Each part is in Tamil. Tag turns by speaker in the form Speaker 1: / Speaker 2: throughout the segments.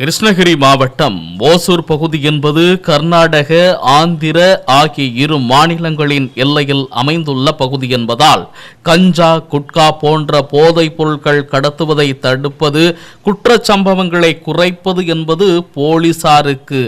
Speaker 1: கிருஷ்ணகிரி மாவட்டம் ஓசூர் பகுதி என்பது கர்நாடக ஆந்திர ஆகிய இரு மாநிலங்களின் எல்லையில் அமைந்துள்ள பகுதி என்பதால் கஞ்சா குட்கா போன்ற போதைப் பொருட்கள் கடத்துவதை தடுப்பது குற்றச்சம்பவங்களை குறைப்பது என்பது போலீசாருக்கு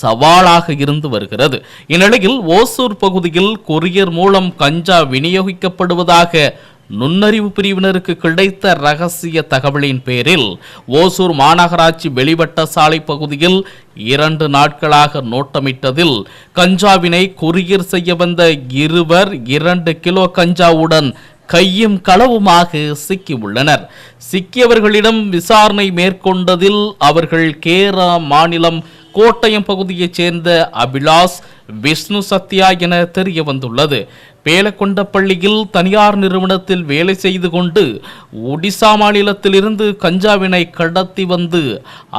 Speaker 1: சவாலாக இருந்து வருகிறது. இந்நிலையில் ஓசூர் பகுதியில் கொரியர் மூலம் கஞ்சா விநியோகிக்கப்படுவதாக நுண்ணறிவு பிரிவினருக்கு கிடைத்த ரகசிய தகவலின் பேரில் ஓசூர் மாநகராட்சி வெளிவட்ட சாலை பகுதியில் இரண்டு நாட்களாக நோட்டமிட்டதில் கஞ்சாவினை கொரியர் செய்ய வந்த இருவர் இரண்டு கிலோ கஞ்சாவுடன் கையும் களவுமாக சிக்கியுள்ளனர் சிக்கியவர்களிடம் விசாரணை மேற்கொண்டதில் அவர்கள் கேரளா மாநிலம் கோட்டயம் பகுதியைச் சேர்ந்த அபிலாஷ் விஷ்ணு சத்யா என தெரிய வந்துள்ளது பேலக்கொண்ட பள்ளியில் தனியார் நிறுவனத்தில் வேலை செய்து கொண்டு ஒடிசா மாநிலத்திலிருந்து கஞ்சாவினை கடத்தி வந்து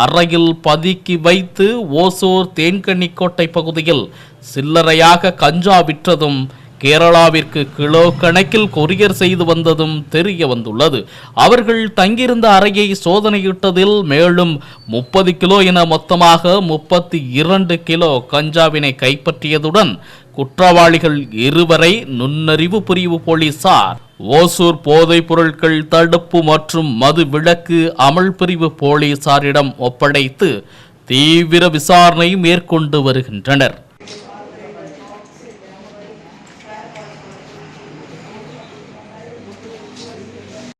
Speaker 1: அறையில் பதுக்கி வைத்து ஓசூர் தேன்கன்னிக்கோட்டை பகுதியில் சில்லறையாக கஞ்சா விற்றதும் கேரளாவிற்கு கிலோ கணக்கில் கொரியர் செய்து வந்ததும் தெரிய வந்துள்ளது. அவர்கள் தங்கியிருந்த அறையை சோதனையிட்டதில் மேலும் முப்பது கிலோ என மொத்தமாக முப்பத்தி இரண்டு கிலோ கஞ்சாவினை கைப்பற்றியதுடன் குற்றவாளிகள் இருவரை நுண்ணறிவு பிரிவு போலீசார் ஓசூர் போதைப் பொருட்கள் தடுப்பு மற்றும் மது விளக்கு அமல் பிரிவு போலீசாரிடம் ஒப்படைத்து தீவிர விசாரணை மேற்கொண்டு வருகின்றனர்.